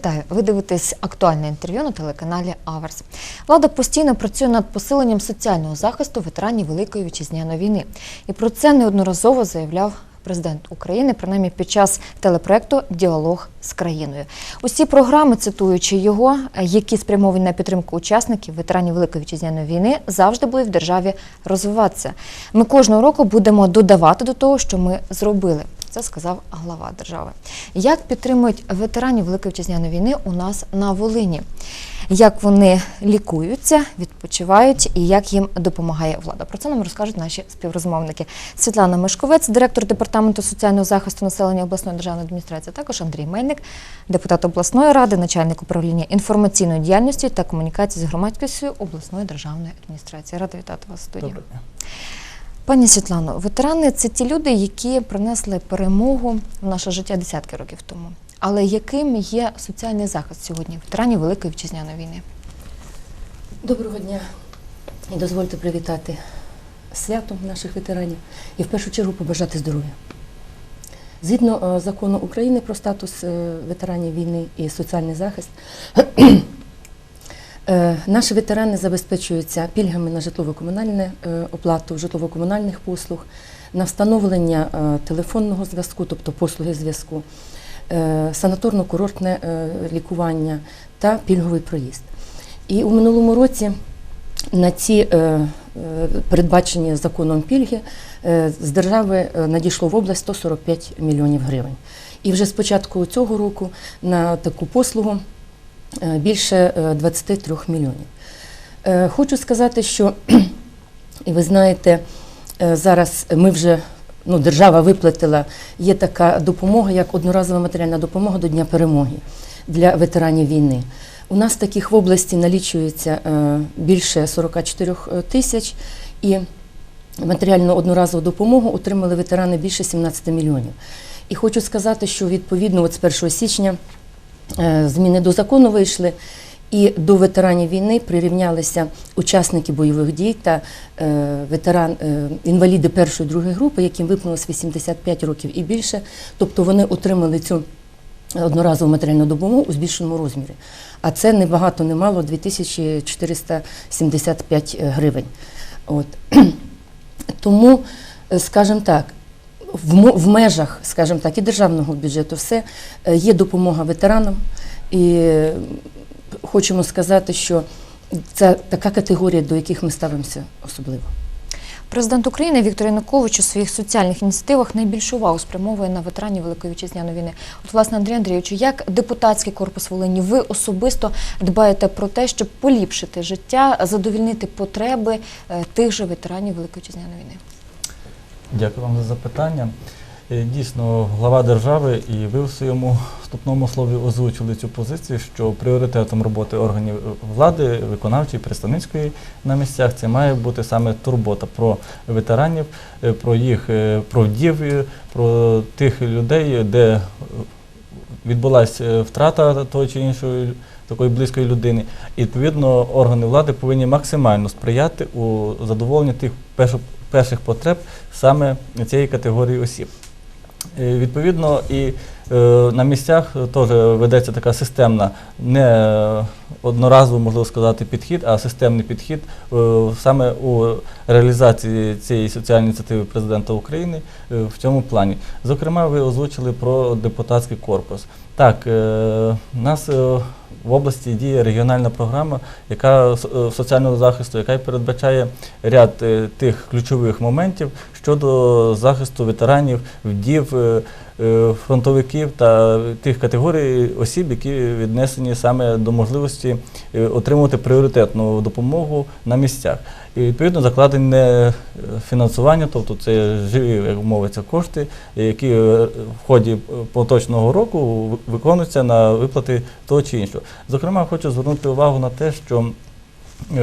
Вітаю! Ви дивитесь актуальне інтерв'ю на телеканалі Аверс. Влада постійно працює над посиленням соціального захисту ветеранів Великої вітчизняної війни. І про це неодноразово заявляв президент України, принаймні під час телепроекту Діалог з країною. Усі програми, цитуючи його, які спрямовані на підтримку учасників ветеранів Великої вітчизняної війни, завжди будуть в державі розвиватися. Ми кожного року будемо додавати до того, що ми зробили. Це сказав глава держави. Як підтримують ветеранів Великої вітчизняної війни у нас на Волині? Як вони лікуються, відпочивають і як їм допомагає влада? Про це нам розкажуть наші співрозмовники. Світлана Мешковець, директор департаменту соціального захисту населення обласної державної адміністрації, також Андрій Мельник, депутат обласної ради, начальник управління інформаційної діяльності та комунікації з громадськістю обласної державної адміністрації. Рада вітати вас в студії. Дня. Пані Світлано, ветерани це ті люди, які принесли перемогу в наше життя десятки років тому. Але яким є соціальний захист сьогодні ветеранів Великої вітчизняної війни? Доброго дня і дозвольте привітати святом наших ветеранів і в першу чергу побажати здоров'я. Згідно е, закону України про статус е, ветеранів війни і соціальний захист, наші ветерани забезпечуються пільгами на житлово-комунальне е, оплату житлово-комунальних послуг, на встановлення е, телефонного зв'язку, тобто послуги зв'язку, е, санаторно-курортне е, лікування та пільговий проїзд. І у минулому році на ці е, е, передбачені законом пільги е, з держави е, надійшло в область 145 мільйонів гривень. І вже з початку цього року на таку послугу е, більше е, 23 мільйонів. Е, Хочу сказати, що і ви знаєте, е, зараз ми вже ну, держава виплатила, є така допомога, як одноразова матеріальна допомога до Дня перемоги для ветеранів війни. У нас таких в області налічується е, більше 44 тисяч, і матеріальну одноразову допомогу отримали ветерани більше 17 мільйонів. І хочу сказати, що відповідно от з 1 січня е, зміни до закону вийшли, і до ветеранів війни прирівнялися учасники бойових дій та е, ветеран, е, інваліди першої другої групи, яким виповнилось 85 років і більше. Тобто вони отримали цю одноразову матеріальну допомогу у збільшеному розмірі. А це не багато, не мало 2475 гривень. От. Тому, е, скажімо так, в, межах, скажімо так, і державного бюджету все е, є допомога ветеранам. І е, хочемо сказати, що це така категорія, до яких ми ставимося особливо. Президент України Віктор Янукович у своїх соціальних ініціативах найбільшу увагу спрямовує на ветеранів Великої вітчизняної війни. От, власне, Андрій Андрійовичу, як депутатський корпус Волині, ви особисто дбаєте про те, щоб поліпшити життя, задовільнити потреби е, тих же ветеранів Великої вітчизняної війни? Дякую вам за запитання. Е, Дійсно, глава держави і ви в своєму вступному слові озвучили цю позицію, що пріоритетом роботи органів влади, виконавчої, представницької на місцях, це має бути саме турбота про ветеранів, е, про їх е, про вдів, е, про тих людей, де е, відбулася е, втрата того чи іншої такої близької людини. І відповідно органи влади повинні максимально сприяти у задоволенні тих першо- перших потреб саме цієї категорії осіб. Е, Відповідно, і е, на місцях теж ведеться така системна, не е, одноразовий, можливо сказати, підхід, а системний підхід саме у реалізації цієї соціальної ініціативи президента України в цьому плані. Зокрема, ви озвучили про депутатський корпус. Так, е, у нас е, в області діє регіональна програма, яка е, соціального захисту, яка передбачає ряд тих ключових моментів щодо захисту ветеранів, вдів, е, е, фронтовиків та тих категорій осіб, які віднесені саме до можливості е, отримувати пріоритетну допомогу на місцях. І відповідно закладене фінансування, тобто це живі, як мовиться, кошти, які в ході поточного року виконуються на виплати того чи іншого. Зокрема, хочу звернути увагу на те, що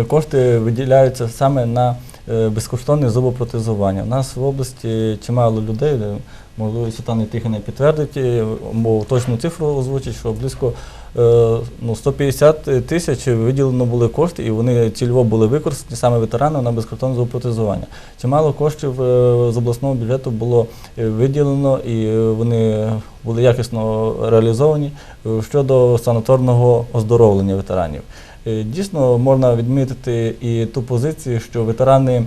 кошти виділяються саме на безкоштовне зубопротезування. У нас в області чимало людей, е, можливо, Світлана Тихіна підтвердить, е, бо точну цифру озвучить, що близько е, ну, 150 тисяч виділено були кошти, і вони цільово були використані саме ветеранам на безкоштовне зоопротезування. Чимало коштів е, з обласного бюджету було е, виділено, і е, вони були якісно реалізовані е, щодо санаторного оздоровлення ветеранів. Е, Дійсно, можна відмітити і ту позицію, що ветерани,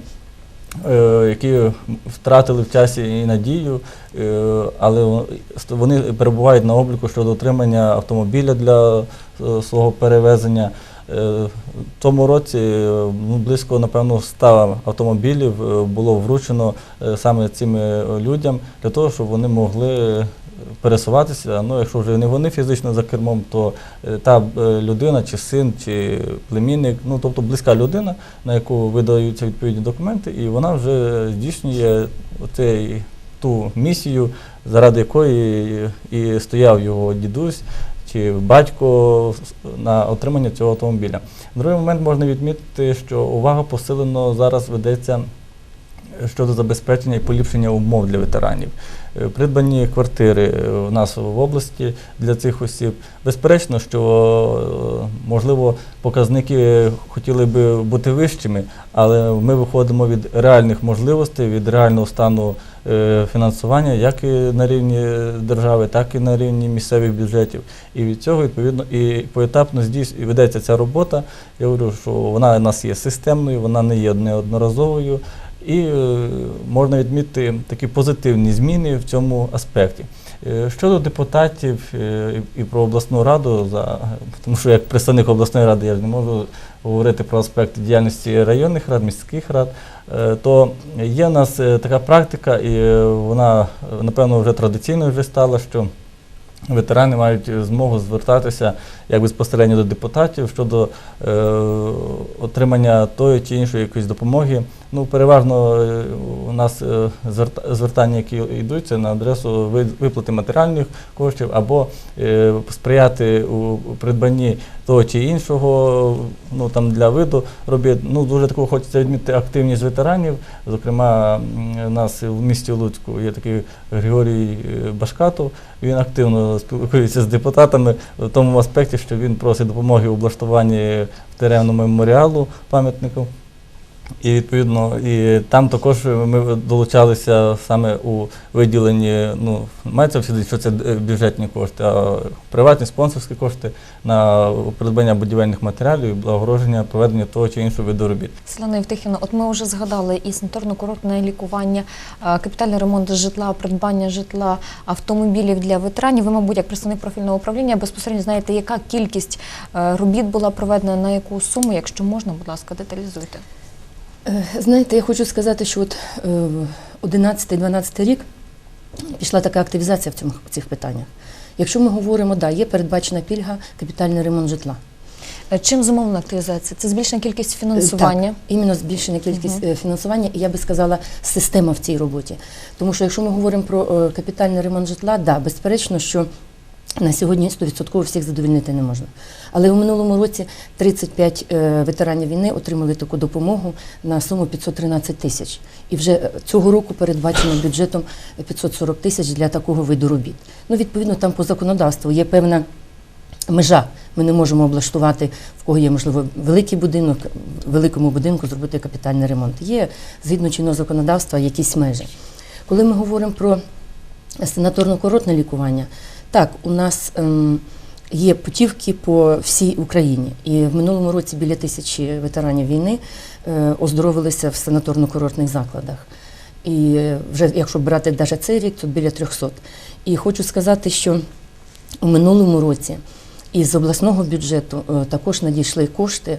е, які втратили в часі і надію, е, але вони перебувають на обліку щодо отримання автомобіля для свого перевезення. В тому році ну, близько, напевно, 100 автомобілів було вручено саме цим людям для того, щоб вони могли пересуватися. Ну, якщо вже не вони фізично за кермом, то е, та е, людина, чи син, чи племінник, ну тобто близька людина, на яку видаються відповідні документи, і вона вже здійснює оцей, ту місію, заради якої і стояв його дідусь чи батько на отримання цього автомобіля. Другий момент можна відмітити, що увага посилено зараз ведеться щодо забезпечення і поліпшення умов для ветеранів. Е, Придбані квартири е, у нас в області для цих осіб. Безперечно, що е, можливо показники хотіли би бути вищими, але ми виходимо від реальних можливостей, від реального стану фінансування, як і на рівні держави, так і на рівні місцевих бюджетів. І від цього відповідно і поетапно ведеться ця робота. Я говорю, що вона у нас є системною, вона не є неодноразовою. І е, можна відмітити такі позитивні зміни в цьому аспекті. Е, Щодо депутатів е, і про обласну раду, за, тому що як представник обласної ради я ж не можу говорити про аспекти діяльності районних рад, міських рад, то є в нас така практика, і вона, напевно, вже традиційною вже стала, що ветерани мають змогу звертатися як безпосередньо до депутатів щодо е, отримання тої чи іншої якоїсь допомоги. Ну, переважно е, у нас е, звертання, які йдуть, це на адресу виплати матеріальних коштів або е, сприяти у придбанні того чи іншого, ну там для виду робіт. Ну дуже такого хочеться відмітити активність ветеранів. Зокрема, у нас в місті Луцьку є такий Григорій е, Башкатов. Він активно спілкується з депутатами в тому аспекті, що він просить допомоги у облаштуванні теревну меморіалу пам'ятнику. І відповідно, і там також ми долучалися саме у виділенні, ну, мається всі, що це е, бюджетні кошти, а приватні спонсорські кошти на придбання будівельних матеріалів і благороження проведення того чи іншого виду робіт. Світлана Євтихівна, от ми вже згадали і санаторно-курортне лікування, капітальний ремонт житла, придбання житла, автомобілів для ветеранів. Ви, мабуть, як представник профільного управління безпосередньо знаєте, яка кількість е, робіт була проведена, на яку суму, якщо можна, будь ласка, деталізуйте. Е, Знаєте, я хочу сказати, що от е, 11-12 рік пішла така активізація в цьому, цих питаннях. Якщо ми говоримо, да, є передбачена пільга капітальний ремонт житла. Е, Чим зумовлена активізація? Це збільшена кількість фінансування. Так, іменно збільшена кількість е, фінансування, і я би сказала, система в цій роботі. Тому що якщо ми говоримо про е, капітальний ремонт житла, да, безперечно, що на сьогодні 100% всіх задовільнити не можна. Але у минулому році 35 е, ветеранів війни отримали таку допомогу на суму 513 тисяч. І вже цього року передбачено бюджетом 540 тисяч для такого виду робіт. Ну, відповідно, там по законодавству є певна межа. Ми не можемо облаштувати, в кого є, можливо, великий будинок, в великому будинку зробити капітальний ремонт. Є, згідно чинного законодавства, якісь межі. Коли ми говоримо про санаторно-курортне лікування, так, у нас ем, є путівки по всій Україні. І в минулому році біля тисячі ветеранів війни е, оздоровилися в санаторно-курортних закладах. І вже якщо брати навіть цей рік, то біля 300. І хочу сказати, що у минулому році із обласного бюджету е, також надійшли кошти,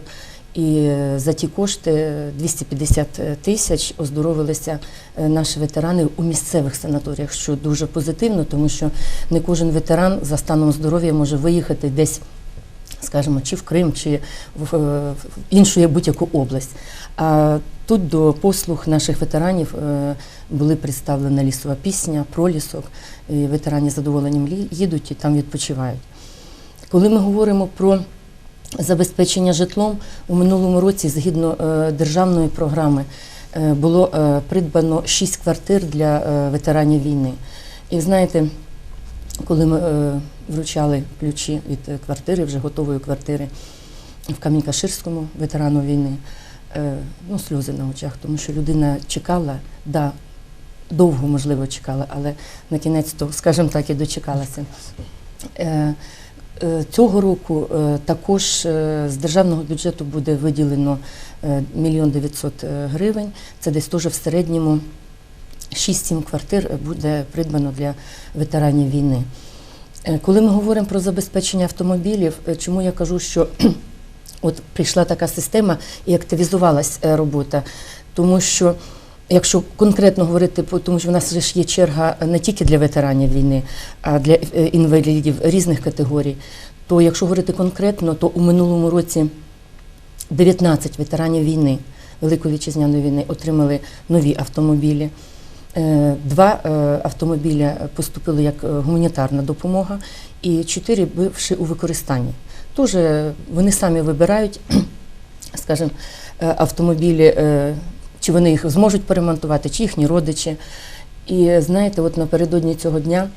і за ті кошти 250 тисяч оздоровилися е, наші ветерани у місцевих санаторіях, що дуже позитивно, тому що не кожен ветеран за станом здоров'я може виїхати десь. Скажімо, чи в Крим, чи в, е, іншу будь-яку область. А тут до послуг наших ветеранів е, були представлена лісова пісня, пролісок. І ветерані з задоволенням їдуть і там відпочивають. Коли ми говоримо про забезпечення житлом, у минулому році, згідно е, державної програми, е, було е, придбано 6 квартир для ветеранів війни. І знаєте, коли ми вручали ключі від квартири, вже готової квартири в Камінь-Каширському ветерану війни, ну, сльози на очах, тому що людина чекала, да, довго, можливо, чекала, але на кінець то, скажімо так, і дочекалася. Е, Цього року е, також е, з державного бюджету буде виділено е, мільйон 900 е, гривень. Це десь теж в середньому 6-7 квартир буде придбано для ветеранів війни. Коли ми говоримо про забезпечення автомобілів, чому я кажу, що от прийшла така система і активізувалась робота, тому що Якщо конкретно говорити, тому що в нас ж є черга не тільки для ветеранів війни, а для е, інвалідів різних категорій, то якщо говорити конкретно, то у минулому році 19 ветеранів війни, Великої вітчизняної війни, отримали нові автомобілі. Е, Два е, автомобіля поступили як е, гуманітарна допомога, і чотири бивши у використанні. Тож е, вони самі вибирають, скажімо, е, автомобілі, е, чи вони їх зможуть поремонтувати, чи їхні родичі. І знаєте, от напередодні цього дня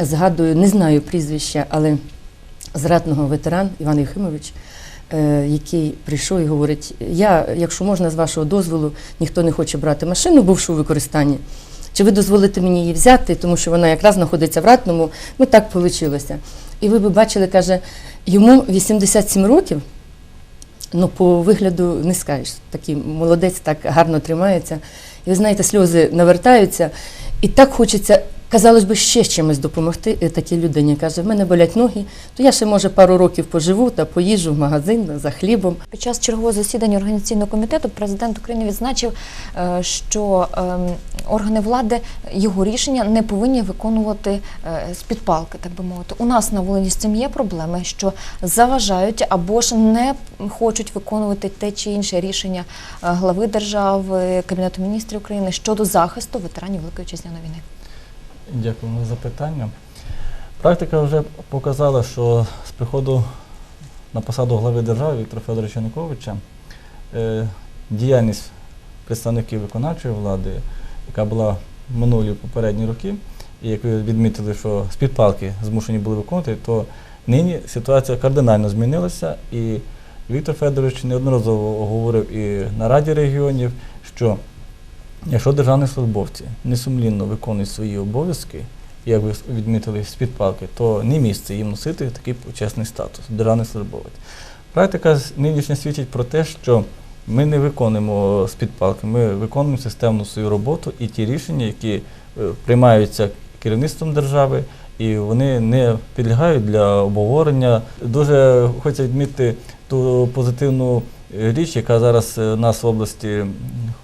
згадую, не знаю прізвища, але зрадного ветеран Іван Єхимович, е, який прийшов і говорить: я, якщо можна, з вашого дозволу, ніхто не хоче брати машину, бувшу у використанні. Чи ви дозволите мені її взяти, тому що вона якраз знаходиться в ратному, ну так вийшло. І ви б бачили, каже, йому 87 років, ну по вигляду не скажеш. Такий молодець так гарно тримається. І ви знаєте, сльози навертаються, і так хочеться, казалось би, ще чимось допомогти е, такій людині. Каже, в мене болять ноги, то я ще може пару років поживу та поїжджу в магазин за хлібом. Під час чергового засідання організаційного комітету президент України відзначив, е, що ем, органи влади його рішення не повинні виконувати е, з підпалки, так би мовити. У нас на Волині з цим є проблеми, що заважають або ж не хочуть виконувати те чи інше рішення глави держави, Кабінету міністрів України щодо захисту ветеранів Великої Вітчизняної війни. Дякуємо за запитання. Практика вже показала, що з приходу на посаду глави держави Віктора Федоровича Януковича е, діяльність представників виконавчої влади, яка була минулі попередні роки, і як ви відмітили, що з підпалки змушені були виконувати, то нині ситуація кардинально змінилася, і Віктор Федорович неодноразово говорив і на Раді регіонів, що Якщо державні службовці несумлінно виконують свої обов'язки, як ви відмітили з підпалки, то не місце їм носити такий почесний статус державний службовець. Практика нинішня свідчить про те, що ми не виконуємо з підпалки, ми виконуємо системну свою роботу і ті рішення, які е, приймаються керівництвом держави, і вони не підлягають для обговорення. Дуже хочеться відмітити ту позитивну річ, яка зараз е, у нас в області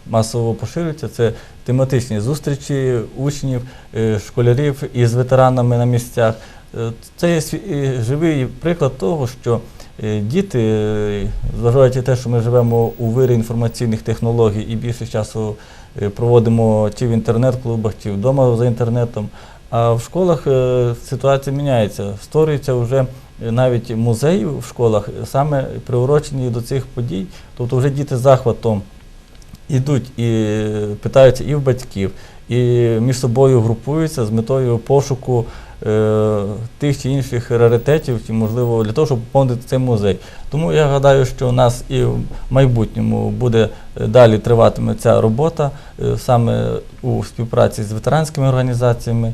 масово поширюється, це тематичні зустрічі учнів, е, школярів із ветеранами на місцях. Е, Це є е, живий приклад того, що е, діти, е, зважаючи на те, що ми живемо у вирі інформаційних технологій і більше часу е, проводимо чи в інтернет-клубах, чи вдома за інтернетом, а в школах е, ситуація міняється. Створюється вже е, навіть музеї в школах, е, саме приурочені до цих подій. Тобто вже діти з захватом йдуть і е, питаються і в батьків, і між собою групуються з метою пошуку е, тих чи інших раритетів, чи можливо для того, щоб поповнити цей музей. Тому я гадаю, що у нас і в майбутньому буде е, далі триватиме ця робота е, саме у співпраці з ветеранськими організаціями е,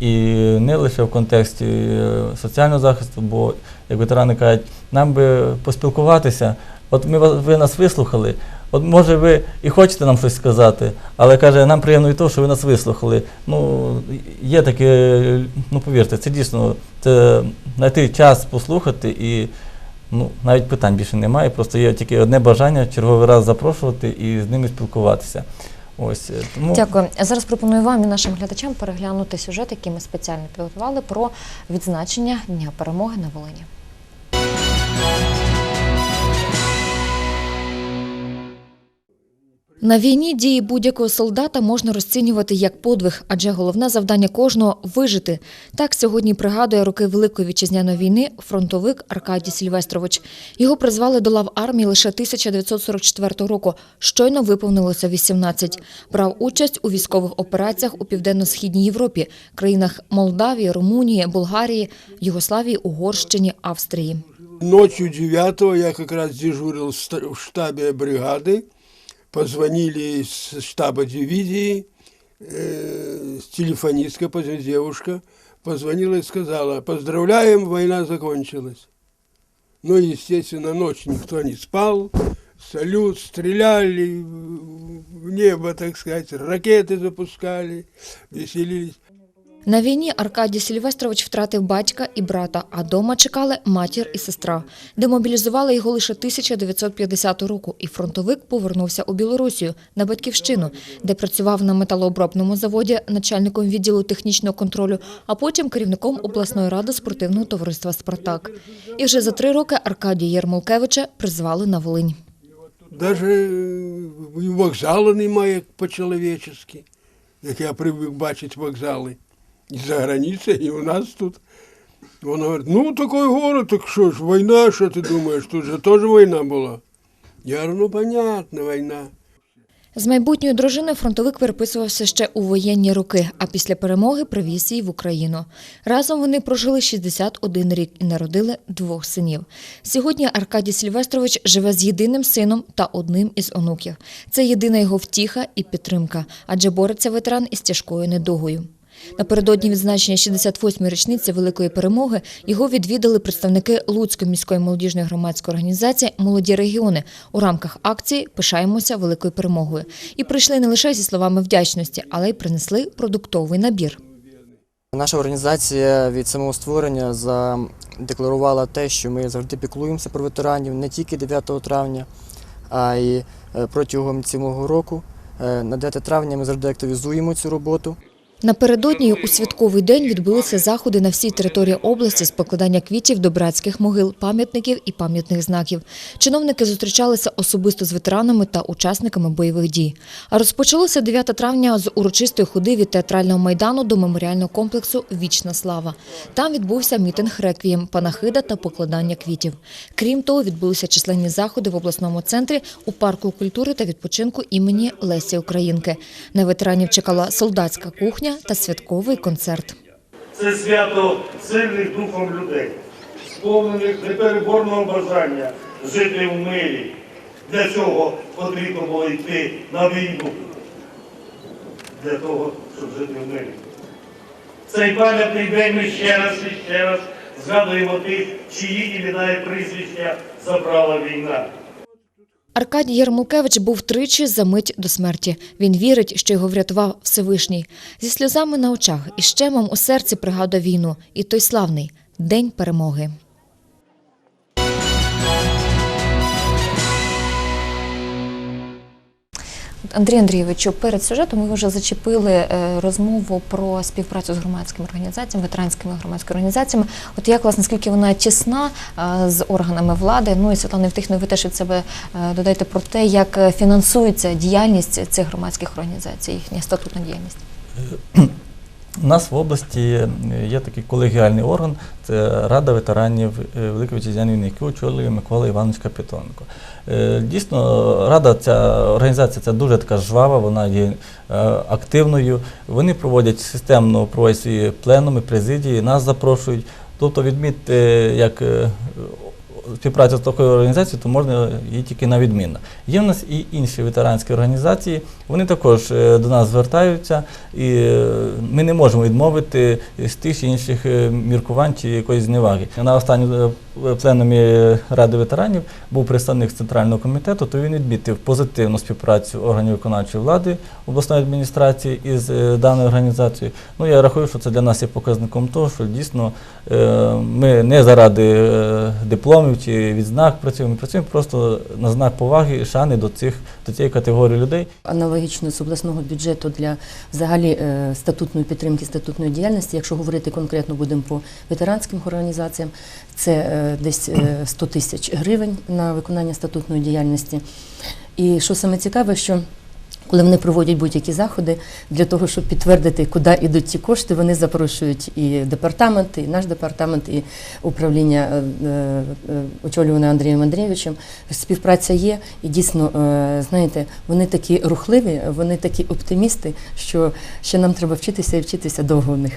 і не лише в контексті е, соціального захисту, бо як ветерани кажуть, нам би поспілкуватися. От ми ви нас вислухали. От може ви і хочете нам щось сказати, але каже, нам приємно і то, що ви нас вислухали. Ну, є таке, ну повірте, це дійсно це знайти час послухати і ну, навіть питань більше немає. Просто є тільки одне бажання черговий раз запрошувати і з ними спілкуватися. Ось е, тому Дякую. Зараз пропоную вам і нашим глядачам переглянути сюжет, який ми спеціально підготували про відзначення Дня перемоги на Волині. На війні дії будь-якого солдата можна розцінювати як подвиг, адже головне завдання кожного вижити. Так сьогодні пригадує роки Великої вітчизняної війни фронтовик Аркадій Сільвестрович. Його призвали до лав армії лише 1944 року. Щойно виповнилося 18. Брав участь у військових операціях у південно-східній Європі, країнах Молдавії, Румунії, Болгарії, Югославії, Угорщині, Австрії. Ночью 9 я как раз дежурил в штабе бригады. Позвонили из штаба дивизии, э, телефонистка, девушка, позвонила и сказала, поздравляем, война закончилась. Ну, естественно, ночь никто не спал, салют, стреляли в небо, так сказать, ракеты запускали, веселились. На війні Аркадій Сільвестрович втратив батька і брата, а дома чекали матір і сестра. Демобілізували його лише 1950 року, і фронтовик повернувся у Білорусію на батьківщину, де працював на металообробному заводі начальником відділу технічного контролю, а потім керівником обласної ради спортивного товариства Спартак. І вже за три роки Аркадія Єрмолкевича призвали на Волинь. Даже е, вокзалу немає по-чоловічески, як я привик бачити вокзали. І за границею, і у нас тут. Він говорить, ну такий город, так що ж, війна, що ти думаєш, тут же теж війна була. Я ну понятно, війна. З майбутньою дружиною фронтовик переписувався ще у воєнні роки, а після перемоги привіз її в Україну. Разом вони прожили 61 рік і народили двох синів. Сьогодні Аркадій Сільвестрович живе з єдиним сином та одним із онуків. Це єдина його втіха і підтримка, адже бореться ветеран із тяжкою недугою. Напередодні відзначення 68-ї річниці Великої перемоги його відвідали представники Луцької міської молодіжної громадської організації Молоді регіони у рамках акції Пишаємося великою перемогою і прийшли не лише зі словами вдячності, але й принесли продуктовий набір. Наша організація від самого створення задекларувала те, що ми завжди піклуємося про ветеранів не тільки 9 травня, а й е, протягом цілого року. Е, На 9 травня ми завжди активізуємо цю роботу. Напередодні у святковий день відбулися заходи на всій території області з покладання квітів до братських могил, пам'ятників і пам'ятних знаків. Чиновники зустрічалися особисто з ветеранами та учасниками бойових дій. А розпочалося 9 травня з урочистої ходи від театрального майдану до меморіального комплексу Вічна слава. Там відбувся мітинг реквієм, панахида та покладання квітів. Крім того, відбулися численні заходи в обласному центрі у парку культури та відпочинку імені Лесі Українки. На ветеранів чекала солдатська кухня та святковий концерт. Це свято сильних духом людей, сповнених непереборного бажання жити в мирі. Для цього потрібно було йти на війну. Для того, щоб жити в мирі. Цей пам'ятний день ми ще раз і ще раз згадуємо тих, чиї імена і прізвища забрала війна. Аркадій Ярмолкевич був тричі за мить до смерті. Він вірить, що його врятував Всевишній. Зі сльозами на очах і щемом у серці пригадує війну. І той славний День перемоги. Андрій Андрійовичу, перед сюжетом ми вже зачепили е, розмову про співпрацю з громадськими організаціями, ветеранськими громадськими організаціями. От як власне, наскільки вона тісна е, з органами влади? Ну і Світлана Євтихівна, ви теж від себе е, додайте про те, як фінансується діяльність цих громадських організацій, їхня статутна діяльність. У нас в області е, є такий колегіальний орган, це Рада ветеранів е, Великої Вітчизняної війни, яку очолює Микола Іванович Капітоненко. Е, Дійсно, рада, ця організація ця дуже така жвава, вона є активною. Вони проводять системно проводять свої пленуми, президії, нас запрошують. Тобто відмітити, як співпраця з такою організацією, то можна її тільки на відмінно. Є в нас і інші ветеранські організації, вони також е, до нас звертаються, і е, ми не можемо відмовити з тих чи інших е, міркувань чи якоїсь зневаги. На останньому пленумі Ради ветеранів був представник центрального комітету, то він відмітив позитивну співпрацю органів виконавчої влади обласної адміністрації із даною організацією. Ну я рахую, що це для нас є показником того, що дійсно ми не заради дипломів чи відзнак працюємо, ми працюємо просто на знак поваги і шани до цих до цієї категорії людей. Аналогічно з обласного бюджету для взагалі е, статутної підтримки, статутної діяльності, якщо говорити конкретно будемо по ветеранським організаціям, це е, десь е, 100 тисяч гривень на виконання статутної діяльності. І що саме цікаве, що Коли вони проводять будь-які заходи для того, щоб підтвердити, куди йдуть ті кошти, вони запрошують і департамент, і наш департамент, і управління е, е, очолюване Андрієм Андрійовичем. Співпраця є, і дійсно, е, знаєте, вони такі рухливі, вони такі оптимісти, що ще нам треба вчитися і вчитися довго у них.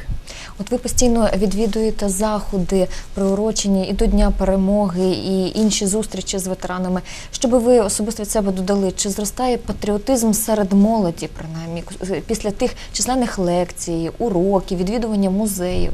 От ви постійно відвідуєте заходи, приурочені і до Дня перемоги, і інші зустрічі з ветеранами. Що би ви особисто від себе додали? Чи зростає патріотизм серед молоді, принаймні, після тих численних лекцій, уроків, відвідування музеїв?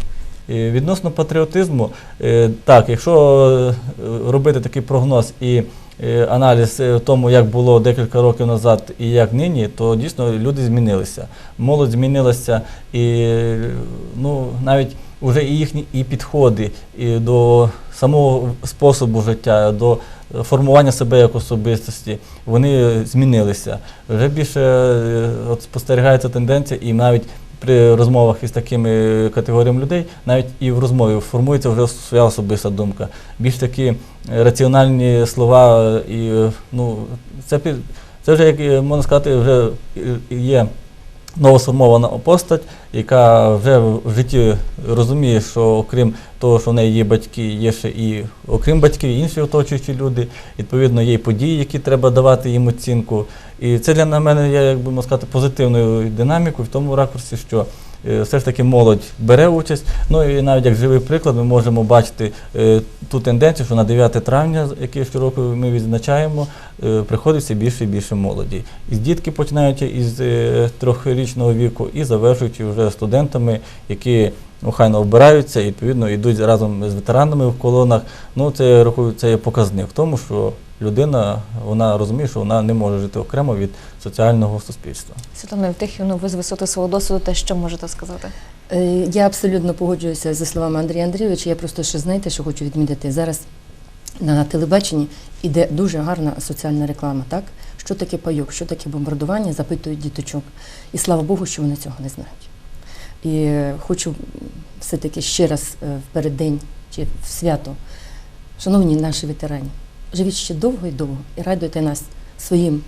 Відносно патріотизму, е, так, якщо е, робити такий прогноз і е, аналіз е, тому, як було декілька років назад і як нині, то дійсно люди змінилися. Молодь змінилася, і е, ну, навіть вже і їхні і підходи і до самого способу життя, до формування себе як особистості, вони змінилися. Вже більше е, от спостерігається тенденція, і навіть при розмовах із такими категоріями людей, навіть і в розмові формується вже своя особиста думка. Більш такі е, раціональні слова, е, і ну, це, це вже, як можна сказати, вже є новосформована постать, яка вже в житті розуміє, що окрім того, що в неї є батьки, є ще і окрім батьків, і інші оточуючі люди. Відповідно, є й події, які треба давати їм оцінку. І це для мене є, як би можна сказати, позитивною динамікою в тому ракурсі, що все ж таки молодь бере участь. Ну і навіть як живий приклад, ми можемо бачити е, ту тенденцію, що на 9 травня, яке щороку ми відзначаємо, е, приходить все більше і більше молоді. І дітки починають із е, трьохрічного віку і завершують вже студентами, які ну, хайно обираються і відповідно йдуть разом з ветеранами в колонах. Ну це я рахую, це є показник в тому, що людина вона розуміє, що вона не може жити окремо від соціального суспільства. Світлана Євтихівна, ви з висоти свого досвіду, те, що можете сказати? Е, Я абсолютно погоджуюся зі словами Андрія Андрійовича. Я просто ще знаєте, що хочу відмітити. Зараз на телебаченні іде дуже гарна соціальна реклама. Так? Що таке пайок, що таке бомбардування, запитують діточок. І слава Богу, що вони цього не знають. І хочу все-таки ще раз е, в переддень чи в свято, шановні наші ветерані, живіть ще довго і довго і радуйте нас своїм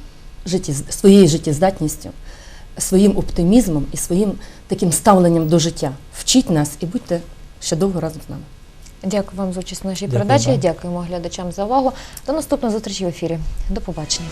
житті, своєю життєздатністю, своїм оптимізмом і своїм таким ставленням до життя. Вчіть нас і будьте ще довго разом з нами. Дякую вам за участь в нашій Дякую передачі. вам. Дякуємо глядачам за увагу. До наступної зустрічі в ефірі. До побачення.